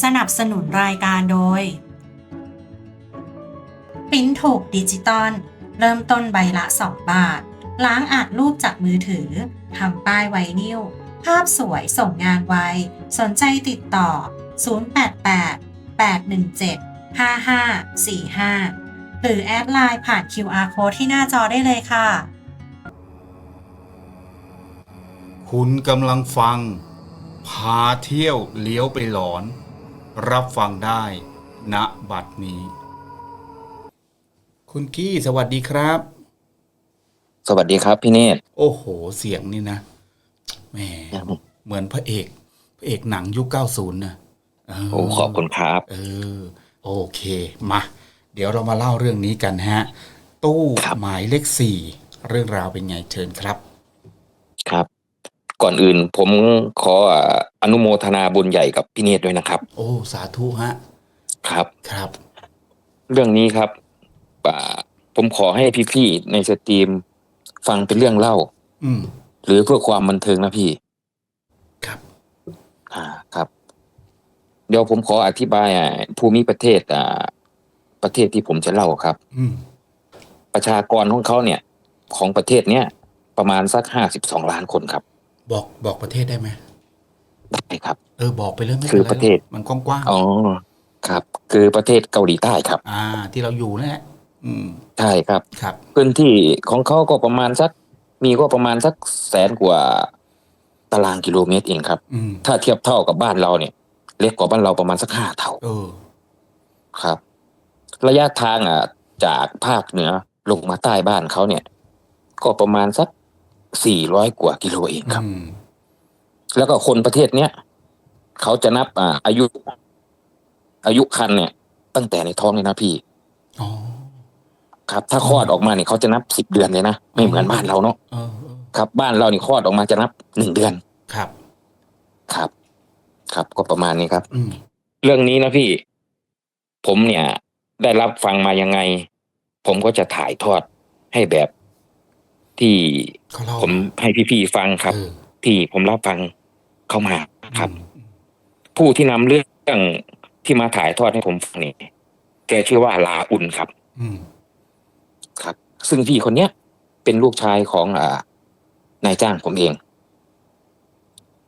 สนับสนุนรายการโดยปิ้นถูกดิจิตอลเริ่มต้นใบละ 2 บาท ล้างอัดรูปจากมือถือทำป้ายไวนิลภาพสวยส่งงานไว สนใจติดต่อ 088 817 5545 หรือแอดไลน์ผ่าน QR code ที่หน้าจอได้เลยค่ะ คุณกำลังฟัง พาเที่ยวเลี้ยวไปหลอน รับฟังได้ณบัดนี้ คุณกี้สวัสดีครับ สวัสดีครับพี่เนตรโอ้โห เสียงนี่นะแหมเหมือนพระเอก พระเอกหนังยุค90นะเโอ้ขอบคุณครับ เออ โอเค มา เดี๋ยวเรามาเล่าเรื่องนี้กันฮะ ตู้ครับหมายเลขสี่เรื่องราวเป็นไงเชิญครับครับ ก่อนอื่นผมขออ่าอนุโมทนาบุญใหญ่กับพี่เนตรด้วยนะครับ โอ้ สาธุฮะ ครับ ครับ เรื่องนี้ครับอ่าผมขอให้พี่ๆในสตรีมฟังเป็นเรื่องเล่า อืม หรือเพื่อความบันเทิงนะพี่ ครับ อ่า ครับ เดี๋ยวผมขออธิบายอ่าภูมิประเทศอ่าประเทศที่ผมจะเล่าครับ อืม ประชากรของเขาเนี่ย ของประเทศเนี้ยประมาณสักห้าสิบสองล้านคนครับ บอกบอกประเทศได้ไหมได้ครับ เออบอกไปเลยไม่คือไประเทศ มันกว้างอ๋อครับ คือประเทศเกาหลีใต้ครับๆอ่า ที่เราอยู่นั่นแหละอืมใช่ครับ ครับ พื้นที่ของเขาก็ประมาณสัก มีก็ประมาณสักแสนกว่า ตารางกิโลเมตรเองครับ อืมถ้าเทียบเท่ากับบ้านเราเนี่ย เล็กกว่าบ้านเราประมาณสักห้าเท่าเออ ครับ ระยะทางอะ จากภาคเหนือลงมาใต้บ้านเขาเนี่ย ก็ประมาณสัก สี่ร้อยกว่ากิโลเองครับอืมแล้วก็คนประเทศเนี้ยเขาจะนับอ่าอายุ อายุคันเนี่ย ตั้งแต่ในท้องเลยนะพี่อ๋อครับ ถ้าคลอดออกมาเนี่ยเขาจะนับสิบเดือนเลยนะไม่เหมือนบ้านเราเนาะเออเออครับ บ้านเรานี่คลอดออกมาจะนับหนึ่งเดือนครับ ครับ ครับก็ประมาณนี้ครับอืมเรื่องนี้นะพี่ ผมเนี่ย ได้รับฟังมายังไง ผมก็จะถ่ายทอดให้แบบที่ เขาเล่าผมให้พี่ๆฟังครับเออที่ผมรับฟังเข้ามาครับอืมผู้ที่นำเรื่องที่มาถ่ายทอดให้ผมฟังนี่แกชื่อว่าลาอุ่นครับ อืมครับ ซึ่งพี่คนเนี้ยเป็นลูกชายของอ่านายจ้างผมเอง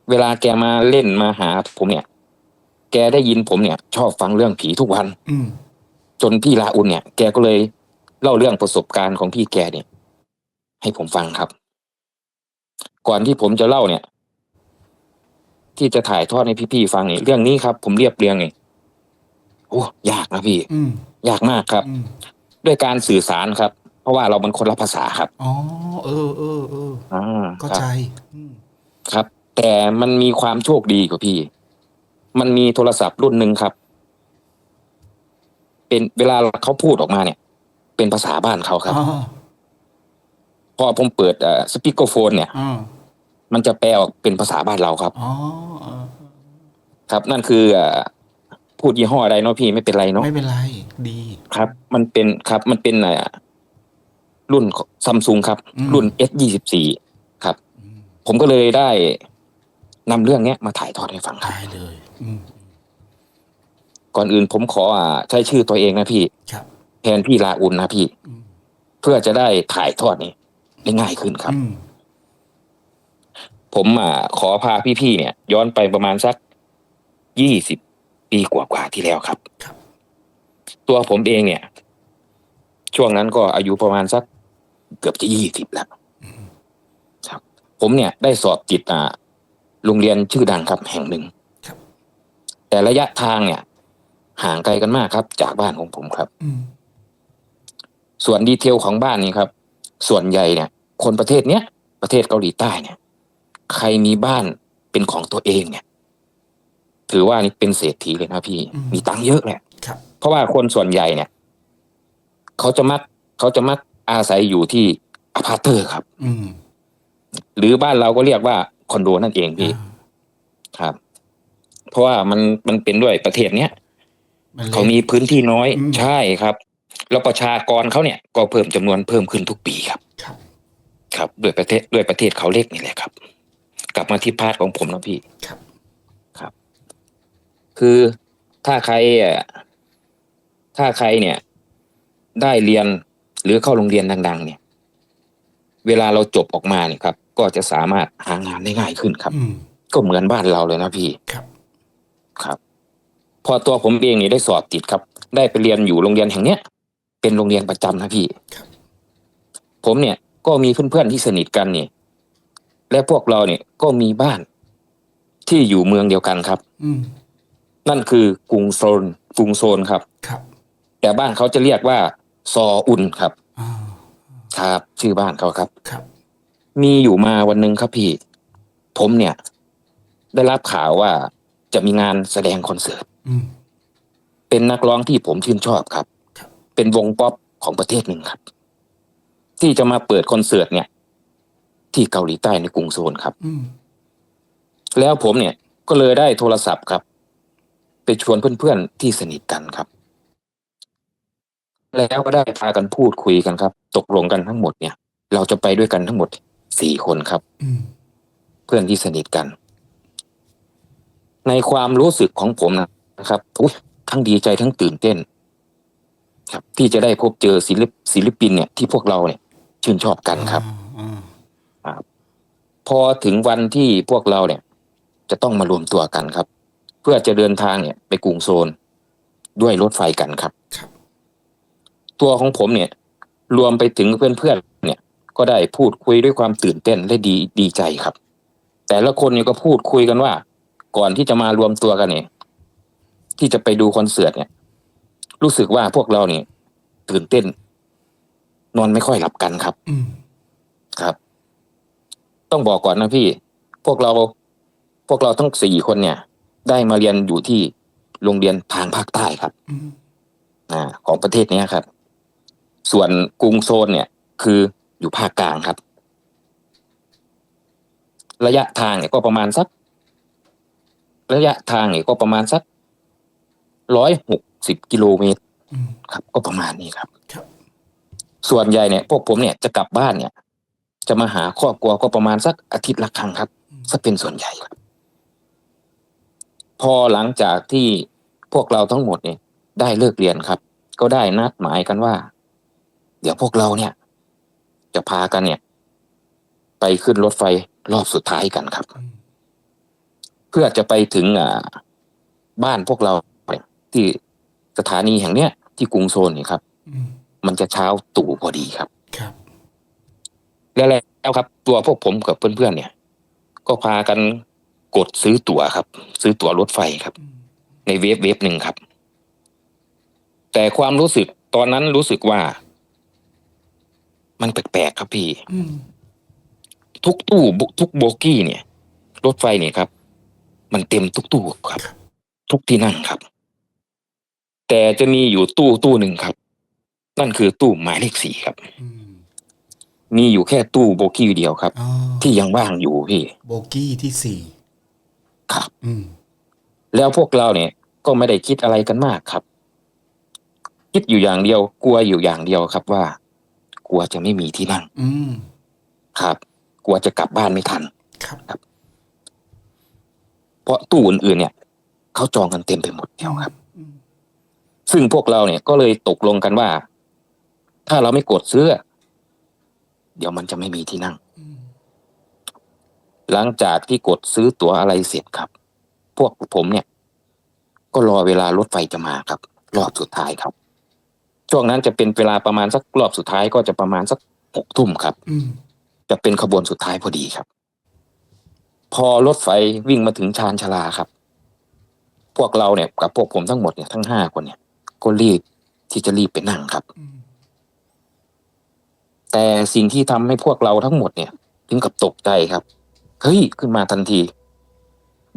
เวลาแกมาเล่นมาหาผมเนี่ย แกได้ยินผมเนี่ย ชอบฟังเรื่องผีทุกวัน อืมจนพี่ลาอุ่นเนี่ย แกก็เลยเล่าเรื่องประสบการณ์ของพี่แกเนี่ย ให้ผมฟังครับ ก่อนที่ผมจะเล่าเนี่ย ที่จะถ่ายทอดให้พี่ๆฟังเนี่ยเรื่องนี้ครับ ผมเรียบเรียงเนี่ยโอ้ยากนะพี่อืมยากมากครับอืมด้วยการสื่อสารครับ เพราะว่าเรามันคนละภาษาครับอ๋อเออเออเอออ่าเข้าครับใจอืมครับ แต่มันมีความโชคดีกว่าพี่ มันมีโทรศัพท์รุ่นหนึ่งครับ เป็นเวลาเขาพูดออกมาเนี่ย เป็นภาษาบ้านเขาครับอ๋อพอผมเปิดเอ่อสปีกเกอร์โฟนเนี่ยอ๋อ มันจะแปลออกเป็นภาษาบ้านเราครับ อ๋อเออครับ นั่นคือเอ่อพูดยี่ห้ออะไรเนาะพี่ไม่เป็นไรเนาะไม่เป็นไรดี ครับ มันเป็นครับ มันเป็นเอ่อรุ่นซัมซุงครับ อืม รุ่น S ยี่สิบสี่ครับ อืมผมก็เลยได้นำเรื่องเนี้ยมาถ่ายทอดให้ฟังครับ ได้เลย อืมก่อนอื่นผมขออ่าใช้ชื่อตัวเองนะพี่ ครับแทนพี่ลาอุนนะพี่ อืมเพื่อจะได้ถ่ายทอดนี่ได้ง่ายขึ้นครับ อืม ผมอ่าขอพาพี่ๆเนี่ย ย้อนไปประมาณสักยี่สิบปีกว่าๆที่แล้วครับครับ ตัวผมเองเนี่ย ช่วงนั้นก็อายุประมาณสักเกือบจะยี่สิบแล้วอืมครับ ผมเนี่ยได้สอบติดอ่าโรงเรียนชื่อดังครับ แห่งหนึ่งครับแต่ระยะทางเนี่ย ห่างไกลกันมากครับ จากบ้านของผมครับอืมส่วนดีเทลของบ้านนี้ครับ ส่วนใหญ่เนี่ย คนประเทศเนี้ยประเทศเกาหลีใต้เนี่ย ใครมีบ้านเป็นของตัวเองเนี่ย ถือว่านี่เป็นเศรษฐีเลยนะพี่มีตังค์เยอะแหละครับ เพราะว่าคนส่วนใหญ่เนี่ยเขาจะมักเขาจะมักอาศัยอยู่ที่อพาร์ตเตอร์ครับ อืมหรือบ้านเราก็เรียกว่าคอนโดนั่นเองพี่อ่าครับ เพราะว่ามันมันเป็นด้วยประเทศเนี้ยนล็กเขามีพื้นที่น้อยอืม ใช่ครับ แล้วประชากรเขาเนี่ยก็เพิ่มจำนวนเพิ่มขึ้นทุกปีครับ ครับ ครับ ด้วยประเทศด้วยประเทศเขาเล็กนี่แหละครับ กลับมาที่พาร์ทของผมนะพี่ครับคือถ้าใครเอ่อถ้าใครเนี่ย ได้เรียนหรือเข้าโรงเรียนดัง ๆ เนี่ย เวลาเราจบออกมาเนี่ยครับ ก็จะสามารถหางานได้ง่ายขึ้นครับอืมก็เหมือนบ้านเราเลยนะพี่ครับ ครับ พอตัวผมเองนี่ได้สอบติดครับ ได้ไปเรียนอยู่โรงเรียนแห่งเนี้ยเป็นโรงเรียนประจำนะพี่ครับผมเนี่ย ก็มีเพื่อนๆที่สนิทกันนี่ และพวกเราเนี่ยก็มีบ้านที่อยู่เมืองเดียวกันครับ อืมนั่นคือกรุงโซนกรุงโซนครับ ครับแต่บ้านเขาจะเรียกว่า ซออุนครับ อ่าครับ ชื่อบ้านเขาครับ ครับ มีอยู่มาวันหนึ่งครับพี่ ผมเนี่ย ได้รับข่าวว่าจะมีงานแสดงคอนเสิร์ต อืม เป็นนักร้องที่ผมชื่นชอบครับ ครับ เป็นวงป๊อปของประเทศหนึ่งครับ ที่จะมาเปิดคอนเสิร์ตเนี่ย ที่เกาหลีใต้ในกรุงโซนครับ อืมแล้วผมเนี่ยก็เลยได้โทรศัพท์ครับ ไปชวนเพื่อนๆที่สนิทกันครับ แล้วก็ได้พากันพูดคุยกันครับ ตกลงกันทั้งหมดเนี่ย เราจะไปด้วยกันทั้งหมดสี่คนครับ อืมเพื่อนที่สนิทกัน ในความรู้สึกของผมนะครับอุ๊ยทั้งดีใจทั้งตื่นเต้น ครับ ที่จะได้พบเจอศิลปศิลปินเนี่ยที่พวกเราเนี่ย ชื่นชอบกันครับอ่าอ่า พอถึงวันที่พวกเราเนี่ย จะต้องมารวมตัวกันครับ เพื่อจะเดินทางเนี่ย ไปกรุงโซน ด้วยรถไฟกันครับครับ ตัวของผมเนี่ย รวมไปถึงเพื่อนๆเนี่ย ก็ได้พูดคุยด้วยความตื่นเต้นและดีดีใจครับ แต่ละคนเนี่ยก็พูดคุยกันว่า ก่อนที่จะมารวมตัวกันเนี่ยที่จะไปดูคอนเสิร์ตเนี่ย รู้สึกว่าพวกเราเนี่ยตื่นเต้น นอนไม่ค่อยหลับกันครับอืมครับ ต้องบอกก่อนนะพี่ พวกเราพวกเราทั้งสี่คนเนี่ย ได้มาเรียนอยู่ที่โรงเรียนทางภาคใต้ครับอืมอ่าของประเทศเนี้ยครับ ส่วนกรุงโซนเนี่ย คืออยู่ภาคกลางครับ ระยะทางเนี่ยก็ประมาณสัก ระยะทางเนี่ยก็ประมาณสักร้อยหกสิบกิโลเมตรอืมครับ ก็ประมาณนี้ครับครับ ส่วนใหญ่เนี่ย พวกผมเนี่ยจะกลับบ้านเนี่ย จะมาหาครอบครัวก็ประมาณสักอาทิตย์ละครั้งครับสักเป็นส่วนใหญ่ครับ พอหลังจากที่พวกเราทั้งหมดเนี่ย ได้เลิกเรียนครับ ก็ได้นัดหมายกันว่า เดี๋ยวพวกเราเนี่ย จะพากันเนี่ย ไปขึ้นรถไฟรอบสุดท้ายกันครับอืมเพื่อจะไปถึงอ่าบ้านพวกเราที่สถานีแห่งเนี้ยที่กรุงโซนนี่ครับอืมมันจะเช้าตู่พอดีครับครับ แล้วแล้วครับ ตัวพวกผมกับเพื่อนๆเนี่ย ก็พากันกดซื้อตั๋วครับ ซื้อตั๋วรถไฟครับอืมในเว็บเว็บหนึ่งครับ แต่ความรู้สึกตอนนั้นรู้สึกว่า มันแปลกๆครับพี่อืมทุกตู้บุทุกโบกี้เนี่ย รถไฟเนี่ยครับ มันเต็มทุกตู้ครับ ทุกที่นั่งครับ แต่จะมีอยู่ตู้ตู้หนึ่งครับ นั่นคือตู้หมายเลขสี่ครับ อืม มีอยู่แค่ตู้โบกี้เดียวครับ อ๋อที่ยังว่างอยู่พี่โบกี้ที่สี่ครับ อืม แล้วพวกเราเนี่ยก็ไม่ได้คิดอะไรกันมากครับ คิดอยู่อย่างเดียว กลัวอยู่อย่างเดียวครับว่า กลัวจะไม่มีที่นั่งอืม ครับ กลัวจะกลับบ้านไม่ทัน ครับ เพราะตู้อื่นๆเนี่ยเขาจองกันเต็มไปหมดแล้วครับ อืมซึ่งพวกเราเนี่ยก็เลยตกลงกันว่า ถ้าเราไม่กดซื้อ เดี๋ยวมันจะไม่มีที่นั่งอืมหลังจากที่กดซื้อตั๋วอะไรเสร็จครับ พวกผมเนี่ย ก็รอเวลารถไฟจะมาครับ รอบสุดท้ายครับ ช่วงนั้นจะเป็นเวลาประมาณสักรอบสุดท้ายก็จะประมาณสักหกทุ่มครับอืมจะเป็นขบวนสุดท้ายพอดีครับ พอรถไฟวิ่งมาถึงชานชาลาครับ พวกเราเนี่ยกับพวกผมทั้งหมดเนี่ยทั้งห้าคนเนี่ย ก็รีบที่จะรีบไปนั่งครับอืม แต่สิ่งที่ทำให้พวกเราทั้งหมดเนี่ย ถึงกับตกใจครับ เฮ้ย ขึ้นมาทันที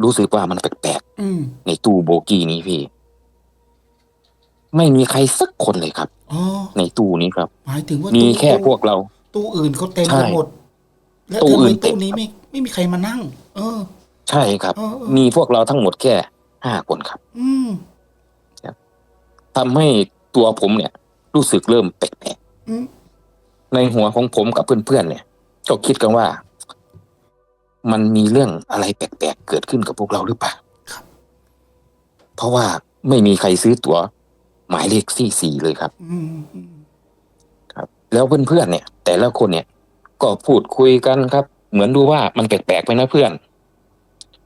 รู้สึกว่ามันแปลกอืมๆในตู้โบกี้นี้พี่ ไม่มีใครสักคนเลยครับอ๋อในตู้นี้ครับ หมายถึงว่ามีตู้แค่พวกเรา ตู้อื่นเขาเต็มใช่ไปหมด แล้วตู้ทำอื่ไมนเต็มตู้นี้ไม่ไม่มีใครมานั่ง เออ ใช่ครับเออเออมีพวกเราทั้งหมดแค่ห้าคนครับ อืมทำให้ตัวผมเนี่ย รู้สึกเริ่มแปลกอืมๆ ในหัวของผมกับเพื่อนๆเนี่ยก็คิดกันว่า มันมีเรื่องอะไรแปลกๆเกิดขึ้นกับพวกเราหรือเปล่าครับเพราะว่าไม่มีใครซื้อตั๋วหมายเลขสี่สี่เลยครับอืมอืมครับ แล้วเพื่อนๆเนี่ย แต่ละคนเนี่ย ก็พูดคุยกันครับ เหมือนดูว่ามันแปลกๆไปนะเพื่อน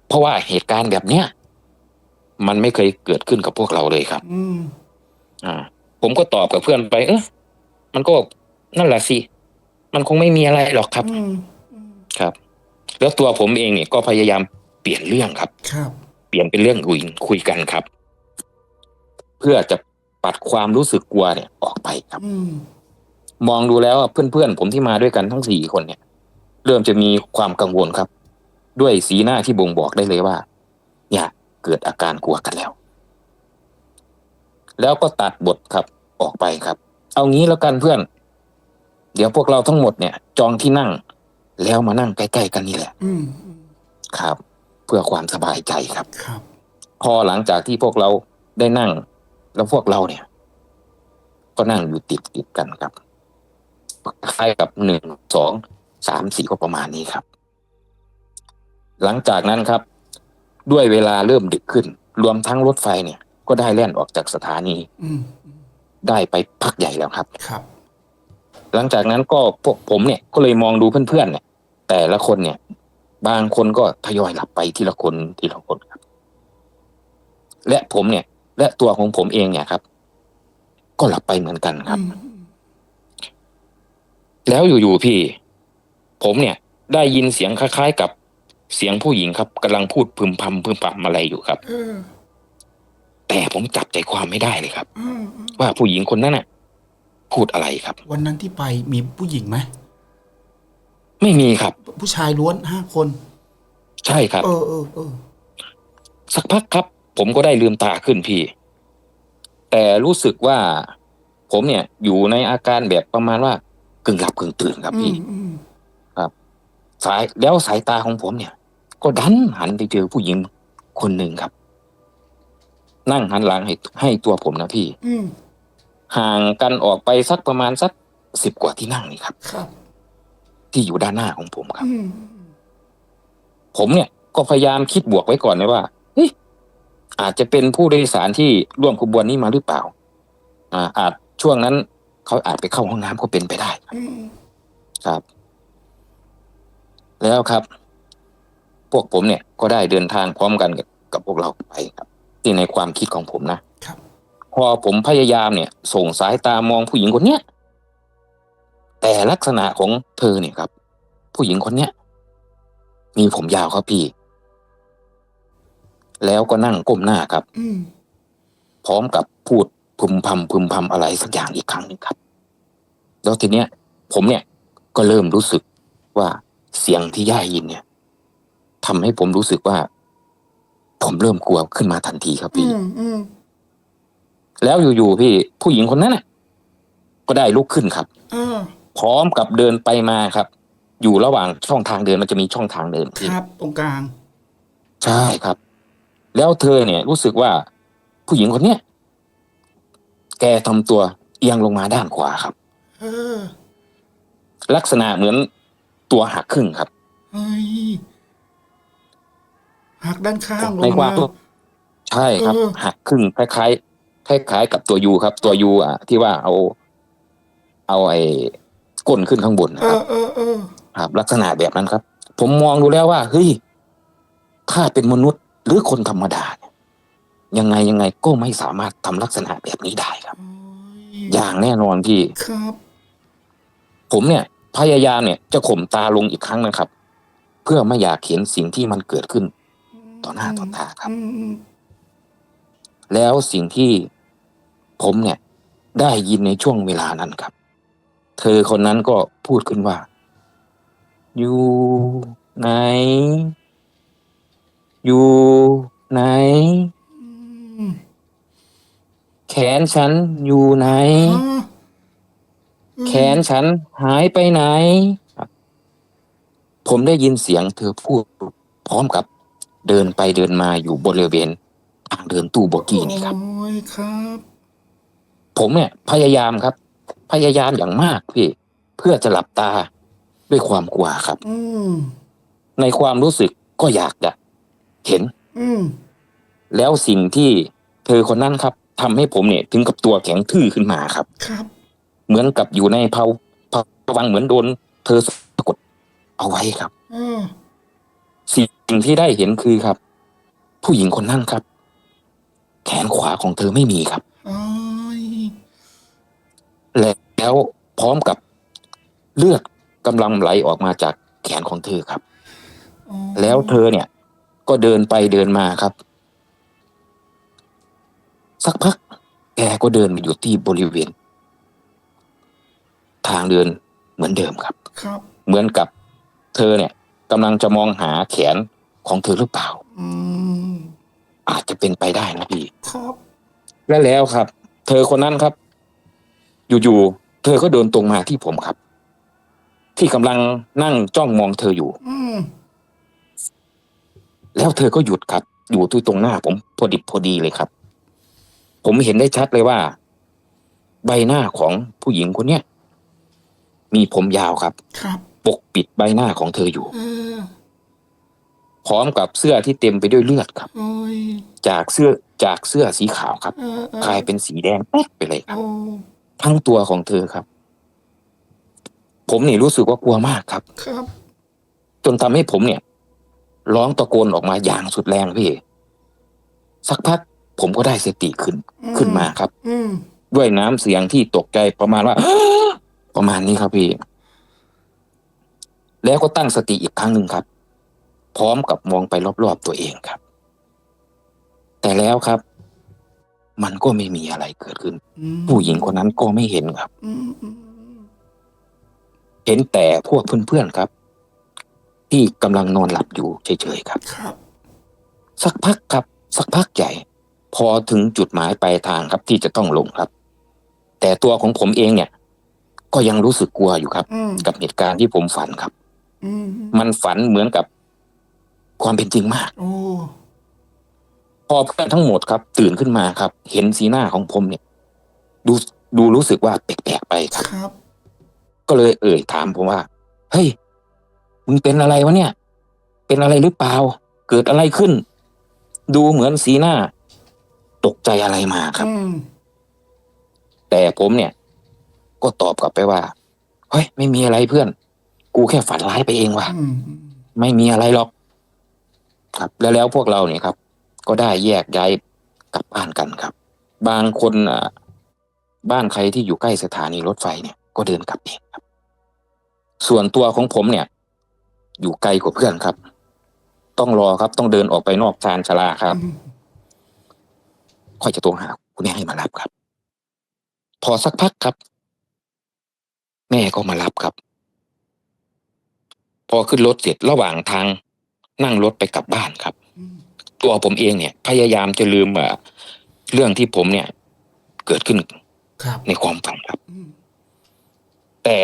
เพราะว่าเหตุการณ์แบบเนี้ยมันไม่เคยเกิดขึ้นกับพวกเราเลยครับ อืม อ่า ผมก็ตอบกับเพื่อนไป เออมันก็ นั่นแหละสิ มันคงไม่มีอะไรหรอกครับ อืมอืมครับ แล้วตัวผมเองเนี่ยก็พยายามเปลี่ยนเรื่องครับ ครับ เปลี่ยนเป็นเรื่องคุยคุยกันครับ เพื่อจะปัดความรู้สึกกลัวเนี่ยออกไปครับ อืมมองดูแล้วอะเพื่อนๆผมที่มาด้วยกันทั้งสี่คนเนี่ย เริ่มจะมีความกังวลครับ ด้วยสีหน้าที่บ่งบอกได้เลยว่า เนี่ยเกิดอาการกลัวกันแล้ว แล้วก็ตัดบทครับออกไปครับ เอางี้แล้วกันเพื่อน เดี๋ยวพวกเราทั้งหมดเนี่ย จองที่นั่ง แล้วมานั่งใกล้ๆกันนี่แหละอืมอืมครับ เพื่อความสบายใจครับ ครับ พอหลังจากที่พวกเราได้นั่ง แล้วพวกเราเนี่ย ก็นั่งอยู่ติดติดๆกันครับคล้ายกับหนึ่งสองสามสี่ก็ประมาณนี้ครับ หลังจากนั้นครับ ด้วยเวลาเริ่มดึกขึ้น รวมทั้งรถไฟเนี่ย ก็ได้แล่นออกจากสถานี อืมอืมได้ไปพักใหญ่แล้วครับ ครับ หลังจากนั้นก็พวกผมเนี่ยก็เลยมองดูเพื่อนๆเนี่ย แต่ละคนเนี่ย บางคนก็ทยอยหลับไปทีละคนทีละคนครับ และผมเนี่ย และตัวของผมเองเนี่ยครับ ก็หลับไปเหมือนกันครับอืมแล้วอยู่ๆพี่ ผมเนี่ย ได้ยินเสียงคล้ายๆกับเสียงผู้หญิงครับกำลังพูดพึมพำพึมพำอะไรอยู่ครับเออแต่ผมจับใจความไม่ได้เลยครับอืมอืมว่าผู้หญิงคนนั้นน่ะ พูดอะไรครับ วันนั้นที่ไปมีผู้หญิงไหมไม่มีครับ ผู้ชายล้วนห้าคน ใช่ครับ เออเออเออสักพักครับ ผมก็ได้ลืมตาขึ้นพี่ แต่รู้สึกว่า ผมเนี่ย อยู่ในอาการแบบประมาณว่ากึ่งหลับกึ่งตื่นครับอืพี่มอืมสายแล้วสายตาของผมเนี่ย ก็ดันหันไปเจอผู้หญิงคนหนึ่งครับ นั่งหันหลังให้ให้ตัวผมนะพี่ อืม ห่างกันออกไปสักประมาณสักสิบกว่าที่นั่งนี่ครับ ครับ ที่อยู่ด้านหน้าของผมครับ อืมผมเนี่ยก็พยายามคิดบวกไว้ก่อนนะว่าเฮ้ยอาจจะเป็นผู้โดยสารที่ร่วมขบวนนี้มาหรือเปล่า อ่า อาจช่วงนั้นเขาอาจไปเข้าห้องน้ำก็เป็นไปได้ อืมครับ แล้วครับ พวกผมเนี่ยก็ได้เดินทางพร้อมกันกับกับพวกเราไปครับที่ในความคิดของผมนะครับ พอผมพยายามเนี่ย ส่งสายตามองผู้หญิงคนเนี้ยแต่ลักษณะของเธอเนี่ยครับ ผู้หญิงคนเนี้ยมีผมยาวครับพี่ แล้วก็นั่งก้มหน้าครับอืมพร้อมกับพูดพึมพำพึมพำอะไรสักอย่างอีกครั้งหนึ่งครับ แล้วทีเนี้ย ผมเนี่ย ก็เริ่มรู้สึกว่าเสียงที่ย่ายินเนี่ยทำให้ผมรู้สึกว่า ผมเริ่มกลัวขึ้นมาทันทีครับอืพี่มอืม แล้วอยู่ๆพี่ผู้หญิงคนนั้นน่ะ ก็ได้ลุกขึ้นครับเออพร้อมกับเดินไปมาครับ อยู่ระหว่างช่องทางเดินมันจะมีช่องทางเดินพี่ครับ ตรงกลาง ใช่ครับ แล้วเธอเนี่ย รู้สึกว่าผู้หญิงคนเนี้ยแกทำตัวเอียงลงมาด้านขวาครับเออลักษณะเหมือนตัวหักครึ่งครับเฮ้ยหักด้านข้างลในงความมาตัวใช่ครับเออหักครึ่งคล้ายๆ คล้ายๆกับตัวยูครับ ตัวยูอะ ที่ว่าเอา เอาไอ้ก้นขึ้นข้างบนนะเอครับอเออเออครับ ลักษณะแบบนั้นครับ ผมมองดูแล้วว่าเฮ้ยถ้าเป็นมนุษย์หรือคนธรรมดาเนี่ยยังไงยังไงก็ไม่สามารถทำลักษณะแบบนี้ได้ครับโอ้ยอย่างแน่นอนพี่ครับ ผมเนี่ย พยายามเนี่ย จะข่มตาลงอีกครั้งนะครับ เพื่อไม่อยากเห็นสิ่งที่มันเกิดขึ้น ต่อหน้าต่อตาครับอืมอืมแล้วสิ่งที่ ผมเนี่ย ได้ยินในช่วงเวลานั้นครับ เธอคนนั้นก็พูดขึ้นว่า อยู่ไหน อยู่ไหน แขนฉันอยู่ไหน แขนฉันหายไปไหน ผมได้ยินเสียงเธอพูดพร้อมกับเดินไปเดินมาอยู่บริเวณทางเดินตู้โบกี้นี่ครับ โอ้ยครับ ผมเนี่ยพยายามครับ พยายามอย่างมากพี่ เพื่อจะหลับตาด้วยความกลัวครับ อืมในความรู้สึกก็อยากจะเห็น อืมแล้วสิ่งที่เธอคนนั้นครับทำให้ผมเนี่ย ถึงกับตัวแข็งทื่อขึ้นมาครับ ครับ เหมือนกับอยู่ในภาวภาวะเหมือนโดน เธอสะกดเอาไว้ครับเออสิ่งที่ได้เห็นคือครับ ผู้หญิงคนนั้นครับ แขนขวาของเธอไม่มีครับโอ้ย แล้วพร้อมกับเลือดกำลังไหลออกมาจากแขนของเธอครับโอ้แล้วเธอเนี่ย ก็เดินไปเดินมาครับ สักพักแกก็เดินมาอยู่ที่บริเวณ ทางเดินเหมือนเดิมครับ ครับ เหมือนกับเธอเนี่ยกำลังจะมองหาแขนของเธอหรือเปล่าอืมอาจจะเป็นไปได้นะพี่ ครับ และแล้วครับ เธอคนนั้นครับ อยู่ๆเธอก็เดินตรงมาที่ผมครับ ที่กำลังนั่งจ้องมองเธออยู่ อืมแล้วเธอก็หยุดครับ อยู่ที่ตรงหน้าผมพอดิบพอดีเลยครับ ผมเห็นได้ชัดเลยว่า ใบหน้าของผู้หญิงคนเนี้ยมีผมยาวครับ ครับ ปกปิดใบหน้าของเธออยู่ เออพร้อมกับเสื้อที่เต็มไปด้วยเลือดครับ โอ้ยจากเสื้อจากเสื้อสีขาวครับ เออเออกลายเป็นสีแดงแป๊ดไปเลยครับโอ้ ทั้งตัวของเธอครับ ผมนี่รู้สึกว่ากลัวมากครับ ครับ จนทำให้ผมเนี่ย ร้องตะโกนออกมาอย่างสุดแรงพี่ สักพักผมก็ได้สติขึ้นขึ้นมาครับ อืมด้วยน้ำเสียงที่ตกใจประมาณว่า ประมาณนี้ครับพี่ แล้วก็ตั้งสติอีกครั้งหนึ่งครับ พร้อมกับมองไปรอบๆตัวเองครับ แต่แล้วครับ มันก็ไม่มีอะไรเกิดขึ้นอืมผู้หญิงคนนั้นก็ไม่เห็นครับอืมอืมเห็นแต่พวกเพื่อนๆครับ ที่กำลังนอนหลับอยู่เฉยๆครับ ครับ สักพักครับ สักพักใหญ่ พอถึงจุดหมายปลายทางครับ ที่จะต้องลงครับ แต่ตัวของผมเองเนี่ย ก็ยังรู้สึกกลัวอยู่ครับอืมกับเหตุการณ์ที่ผมฝันครับอืมมันฝันเหมือนกับความเป็นจริงมาก โอ้พอเพื่อนทั้งหมดครับ ตื่นขึ้นมาครับ เห็นสีหน้าของผมเนี่ย ดูดูรู้สึกว่าแปลกๆไปครับ ครับ ก็เลยเอ่ยถามผมว่า เฮ้ย มึงเป็นอะไรวะเนี่ย เป็นอะไรหรือเปล่า เกิดอะไรขึ้น ดูเหมือนสีหน้า ตกใจอะไรมาครับ อืม แต่ผมเนี่ย ก็ตอบกลับไปว่า เฮ้ย ไม่มีอะไรเพื่อน กูแค่ฝันร้ายไปเองว่ะ อืม ไม่มีอะไรหรอก ครับ แล้วแล้วพวกเราเนี่ยครับ ก็ได้แยกย้ายกลับบ้านกันครับ บางคนบ้านใครที่อยู่ใกล้สถานีรถไฟเนี่ยก็เดินกลับเองครับ ส่วนตัวของผมเนี่ย อยู่ไกลกว่าเพื่อนครับ ต้องรอครับต้องเดินออกไปนอกชานชลาครับ ค่อยจะโทรหาคุณแม่ให้มารับครับ พอสักพักครับ แม่ก็มารับครับ พอขึ้นรถเสร็จระหว่างทางนั่งรถไปกลับบ้านครับ ตัวผมเองเนี่ย พยายามจะลืมเอ่อเรื่องที่ผมเนี่ย เกิดขึ้นครับในความฝันครับอืมแต่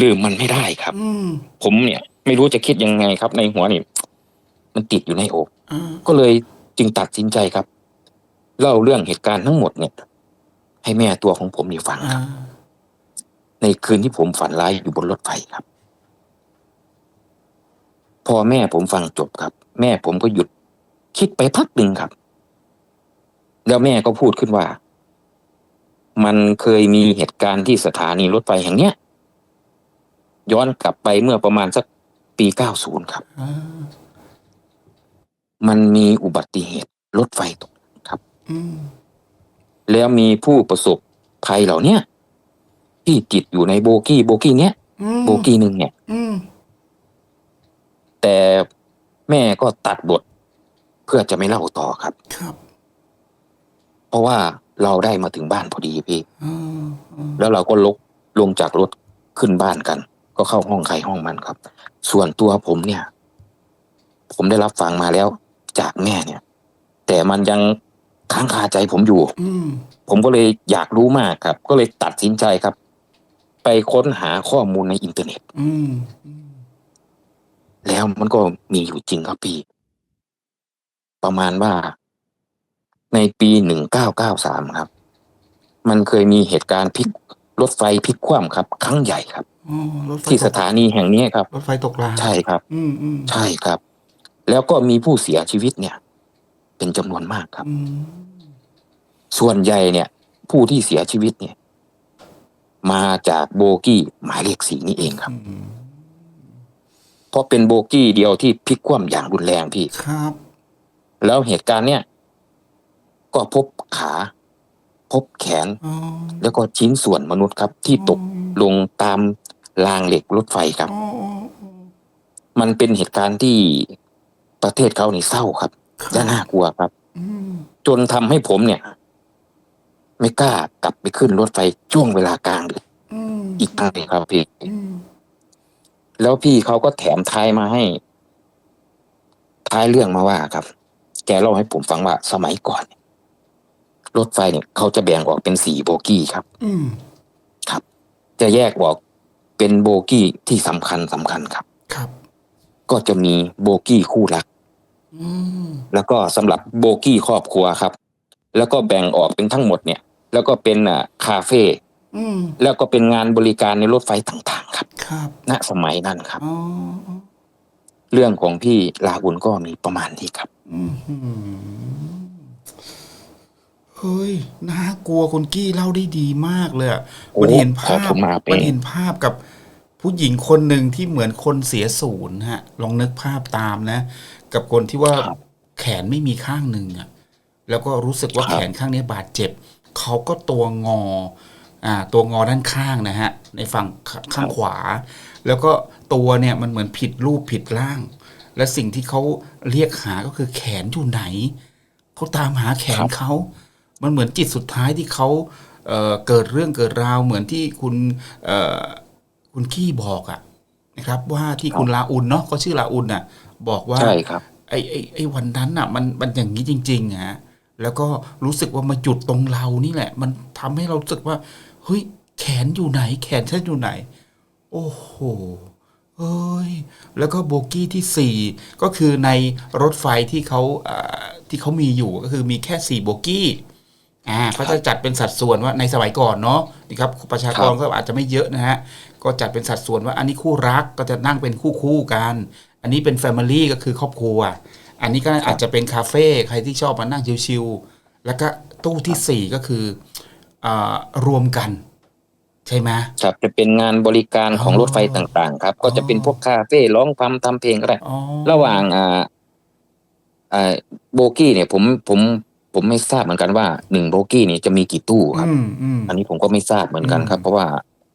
ลืมมันไม่ได้ครับอืมผมเนี่ย ไม่รู้จะคิดยังไงครับ ในหัวนี่มันติดอยู่ในอกอ่าก็เลยจึงตัดสินใจครับ เล่าเรื่องเหตุการณ์ทั้งหมดเนี่ย ให้แม่ตัวของผมนี่ฟังคอ่ารับ ในคืนที่ผมฝันร้ายอยู่บนรถไฟครับ พอแม่ผมฟังจบครับ แม่ผมก็หยุด คิดไปพักหนึ่งครับ แล้วแม่ก็พูดขึ้นว่า มันเคยมีเหตุการณ์ที่สถานีรถไฟแห่งเนี้ย ย้อนกลับไปเมื่อประมาณสักปี90ครับอ่ามันมีอุบัติเหตุรถไฟตกครับอืมแล้วมีผู้ประสบภัยเหล่าเนี้ยที่ติดอยู่ในโบกี้โบกี้เนี้ยอืมโบกี้หนึ่งเนี่ยอืมแต่แม่ก็ตัดบท เพื่อจะไม่เล่าต่อครับ ครับ เพราะว่าเราได้มาถึงบ้านพอดีพี่อ่าอ่าแล้วเราก็ลกลงจากรถขึ้นบ้านกัน ก็เข้าห้องใครห้องมันครับ ส่วนตัวผมเนี่ย ผมได้รับฟังมาแล้วจากแม่เนี่ย แต่มันยังค้างคาใจผมอยู่ อืมผมก็เลยอยากรู้มากครับ ก็เลยตัดสินใจครับ ไปค้นหาข้อมูลในอินเทอร์เน็ต อืมอืมแล้วมันก็มีอยู่จริงครับพี่ ประมาณว่า ในปีหนึ่งเก้าเก้าสามครับ มันเคยมีเหตุการณ์พลิกรถไฟพลิกคว่ำครับ ครั้งใหญ่ครับ อ๋อรถไฟที่ตกสถานีแห่งนี้ครับ รถไฟตกรางใช่ครับ อืมอืมใช่ครับ แล้วก็มีผู้เสียชีวิตเนี่ย เป็นจำนวนมากครับ อืมส่วนใหญ่เนี่ย ผู้ที่เสียชีวิตเนี่ย มาจากโบกี้หมายเลขสีนี่เองครับ อืมเพราะเป็นโบกี้เดียวที่พลิกคว่ำอย่างรุนแรงพี่ ครับ แล้วเหตุการณ์เนี่ย ก็พบขา พบแขนอ๋อแล้วก็ชิ้นส่วนมนุษย์ครับ ที่ตกลงตามรางเหล็กรถไฟครับอ๋ออ๋ออ๋อมันเป็นเหตุการณ์ที่ประเทศเขานี่เศร้าครับครับและน่ากลัวครับอืมจนทำให้ผมเนี่ย ไม่กล้ากลับไปขึ้นรถไฟช่วงเวลากลางดึกอืมอีกครั้งเลยครับพี่อืมแล้วพี่เขาก็แถมท้ายมาให้ ท้ายเรื่องมาว่าครับ แกเล่าให้ผมฟังว่าสมัยก่อน รถไฟเนี่ยเขาจะแบ่งออกเป็นสี่โบกี้ครับ อืมจะแยกออกเป็นโบกี้ที่สำคัญสำคัญครับ ครับ ก็จะมีโบกี้คู่รักอืมแล้วก็สำหรับโบกี้ครอบครัวครับ แล้วก็แบ่งออกเป็นทั้งหมดเนี่ย แล้วก็เป็นอ่าคาเฟ่อืมแล้วก็เป็นงานบริการในรถไฟต่าง ๆ ครับ ครับ ณสมัยนั้นครับอ๋ออ๋อ เรื่องของพี่ลาบุญก็มีประมาณนี้ครับอืมหืมเฮ้ย น่ากลัวคุณกี้เล่าได้ดีมากเลยอะโอ้มันเห็นขอภาบพคุณมากเป็นมันเห็นภาพกับผู้หญิงคนหนึ่งที่เหมือนคนเสียศูนย์ฮะ ลองนึกภาพตามนะ กับคนที่ว่าครับแขนไม่มีข้างหนึ่งอะแล้วก็รู้สึกว่าครับ แขนข้างนี้บาดเจ็บ เขาก็ตัวงออ่า ตัวงอด้านข้างนะฮะในฝั่งขข้างขวา แล้วก็ตัวเนี่ยมันเหมือนผิดรูปผิดร่าง และสิ่งที่เขาเรียกหาก็คือแขนอยู่ไหนเขาตามหาแขนครับเขา มันเหมือนจิตสุดท้ายที่เขาเอ่อเกิดเรื่องเกิดราวเหมือนที่คุณเอ่อคุณขี้บอกอะนะครับ ว่าที่คุณลาอุนเนาะเขาชื่อลาอุนน่ะ บอกว่าใช่ครับไอ้ไอ้ไอ้วันนั้นอะ มันมันอย่างนี้จริงๆฮะแล้วก็รู้สึกว่ามาหยุดตรงเรานี่แหละ มันทำให้เรารู้สึกว่า เฮ้ย แขนอยู่ไหน แขนฉันอยู่ไหน โอ้โหเอ้ย แล้วก็โบกี้ที่สี่ก็คือในรถไฟที่เขาอ่าที่เขามีอยู่ก็คือมีแค่สี่โบกี้อ่าเขาจะจัดเป็นสัดส่วนว่าในสมัยก่อนเนาะนี่ครับประชากรครับก็อาจจะไม่เยอะนะฮะก็จัดเป็นสัดส่วนว่าอันนี้คู่รักก็จะนั่งเป็นคู่คู่ๆกัน อันนี้เป็นแฟมิลี่ก็คือครอบครัว อันนี้ก็อาจจะเป็นคาเฟ่ใครที่ชอบมานั่งชิวๆแล้วก็ตู้ที่สี่ก็คืออา รวมกัน ใช่ไหมครับจะเป็นงานบริการของอ๋อรถไฟต่าง ๆ ครับอ๋อก็จะเป็นพวกคาเฟ่ร้องความทำเพลงก็ได้อ๋อระหว่างอ่าอ่าโบกี้เนี่ย ผมผมผมไม่ทราบเหมือนกันว่าหนึ่งโบกี้เนี่ยจะมีกี่ตู้ครับอืมอืมอันนี้ผมก็ไม่ทราบเหมือนกันครับอืมเพราะว่า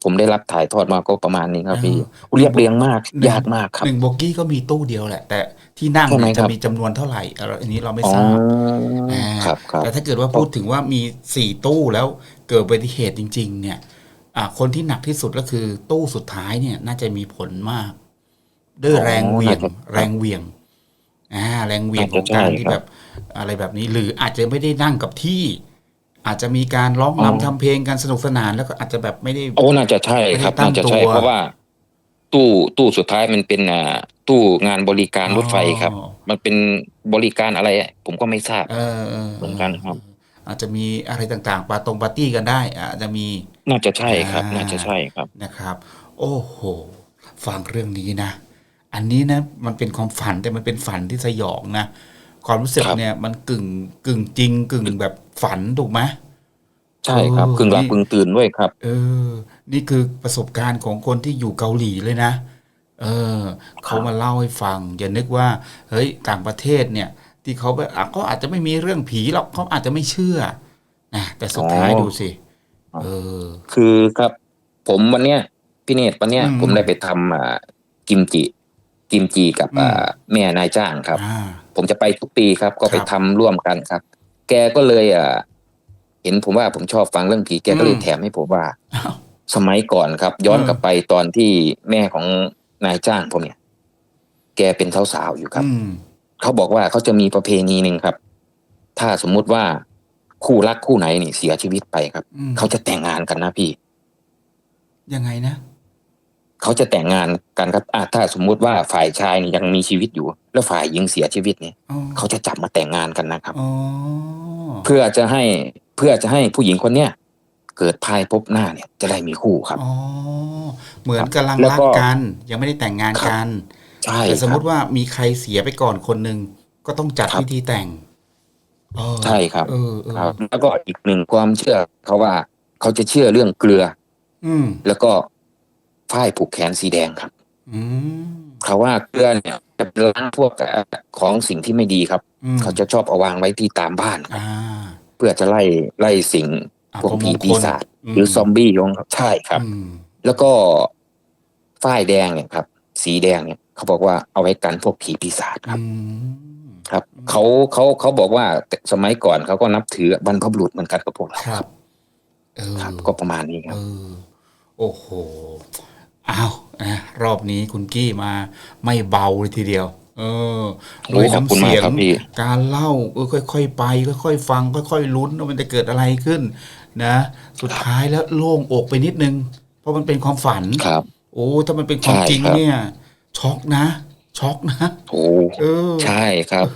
ผมได้รับถ่ายทอดมาก็ประมาณนี้ครับพี่เออเรียบเรียงมากหนึ่งยากมากครับหนึ่งโบกี้ก็มีตู้เดียวแหละ แต่ ที่นั่งใช่ไหมเนี่ยครัจะบมีจำนวนเท่าไหร่อะไรอันนี้เราไม่อ๋อทราบอ่าครับครับแต่ถ้าเกิดว่าพูดถึงว่ามีสี่ตู้แล้วเกิดอุบัติเหตุจริง ๆ เนี่ย อ่า คนที่หนักที่สุดก็คือตู้สุดท้ายเนี่ย น่าจะมีผลมาก ด้วยแรงเหวี่ยงแรงเหวี่ยงอ่าแรงเหวี่ยงของการที่แบบอะไรแบบนี้ หรืออาจจะไม่ได้นั่งกับที่ อาจจะมีการร้องรำทำเพลงกันสนุกสนานแล้วก็อาจจะแบบไม่ได้ โอ้น่าจะใช่ครับไม่ได้ตั้งน่าจะใช่ ตัว เพราะว่า ตู้ตู้สุดท้ายมันเป็นอ่า ตู้งานบริการรถไฟครับอ๋อมันเป็นบริการอะไร ผมก็ไม่ทราบเออเออเหมือนกันครับ อาจจะมีอะไรต่างๆปาตรงปาร์ตี้กันได้ อาจจะมีน่าจะใช่ครับอ่าน่าจะใช่ครับนะครับ โอ้โหฟังเรื่องนี้นะ อันนี้นะมันเป็นความฝันแต่มันเป็นฝันที่สยองนะความรู้สึกครับเนี่ยมันกึ่งกึ่งจริง กึ่งแบบฝันถูกไหมใช่ครับโอ้กึ่งหลับนี่กึ่งตื่นด้วยครับ เออ นี่คือประสบการณ์ของคนที่อยู่เกาหลีเลยนะ เออเขามาเล่าให้ฟัง อย่านึกว่า เฮ้ยต่างประเทศเนี่ย ที่เขาแบบอะเขาอาจจะไม่มีเรื่องผีหรอกเขาอาจจะไม่เชื่อนะแต่สุดท้ายอ๋อดูสิเออ คือครับ ผมวันเนี้ยพี่เนตรวันเนี้ยอืมผมได้ไปทำอ่ากิมจิกิมจิกับอืมอ่าแม่นายจ้างครับอ่าผมจะไปทุกปีครับ ก็ไปครับทำร่วมกันครับ แกก็เลยอ่าเห็นผมว่าผมชอบฟังเรื่องผีแกก็เลยอืมแถมให้ผมว่าอ้าวสมัยก่อนครับ ย้อนเออกลับไปตอนที่แม่ของ นายจ้างผมเนี่ย แกเป็นสาวๆอยู่ครับอืมเขาบอกว่าเขาจะมีประเพณีหนึ่งครับ ถ้าสมมุติว่าคู่รักคู่ไหนนี่เสียชีวิตไปครับอืมเขาจะแต่งงานกันนะพี่ ยังไงนะเขาจะแต่งงานกันครับอะถ้าสมมุติว่าฝ่ายชายนี่ยังมีชีวิตอยู่ แล้วฝ่ายหญิงเสียชีวิตเนี่ยอ๋อเขาจะจับมาแต่งงานกันนะครับอ๋อเพื่อจะให้เพื่อจะให้ผู้หญิงคนเนี้ย เกิดภายพบหน้าเนี่ยจะได้มีคู่ครับอ๋อเหมือนกำลังแล้วรัก็กกัน ยังไม่ได้แต่งงานกันใช่แต่สมคมรับติว่ามีใครเสียไปก่อนคนหนึ่งก็ต้องจัดครับพิธีแต่งเออใช่ครับเออเออครับ แล้วก็อีกหนึ่งความเชื่อเขาว่าเขาจะเชื่อเรื่องเกลือ อืมแล้วก็ฝ้ายผูกแขนสีแดงครับอืมเขาว่าเกลือเนี่ยจะเป็นล้างพวกเอ่อของสิ่งที่ไม่ดีครับอืมเขาจะชอบเอาวางไว้ที่ตามบ้านอ่าเพื่อจะไล่ไล่สิ่งอะ พวกผีมงคลปีศาจหรือซอมบี้ของเขาใช่ครับอืมแล้วก็ฝ้ายแดงเนี่ยครับ สีแดงเนี่ยเขาบอกว่าเอาไว้กันพวกผีปีศาจครับอืมครับเขาเขาเขาบอกว่าแต่สมัยก่อนเขาก็นับถือบรรพบุรุษเหมือนกันกับพวกเราครับเออครับก็ประมาณนี้คเอรับอโอ้โหอ้าวนะรอบนี้คุณกี้มาไม่เบาเลยทีเดียว เออโอ้ขอบคุณมากครับพี่การเล่าเออค่อย ๆ ไป ค่อย ๆ ฟัง ค่อย ๆ ลุ้นว่ามันจะเกิดอะไรขึ้น นะ สุดท้ายแล้วโล่งอกไปนิดนึง เพราะมันเป็นความฝันครับ โอ้ถ้ามันเป็นความใช่จริงครับเนี่ย ช็อกนะ ช็อกนะ โอ้เออใช่ครับ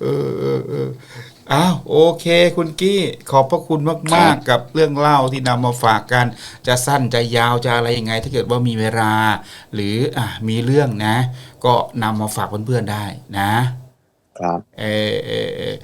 เออเออเอออ้าวโอเค คุณกี้ขอบพระคุณมาก ๆ กับเรื่องเล่าที่นำมาฝากกัน จะสั้นจะยาวจะอะไรยังไง ถ้าเกิดว่ามีเวลา หรืออะมีเรื่องนะ ก็นำมาฝากเพื่อนๆได้นะ ครับ เออเออเออ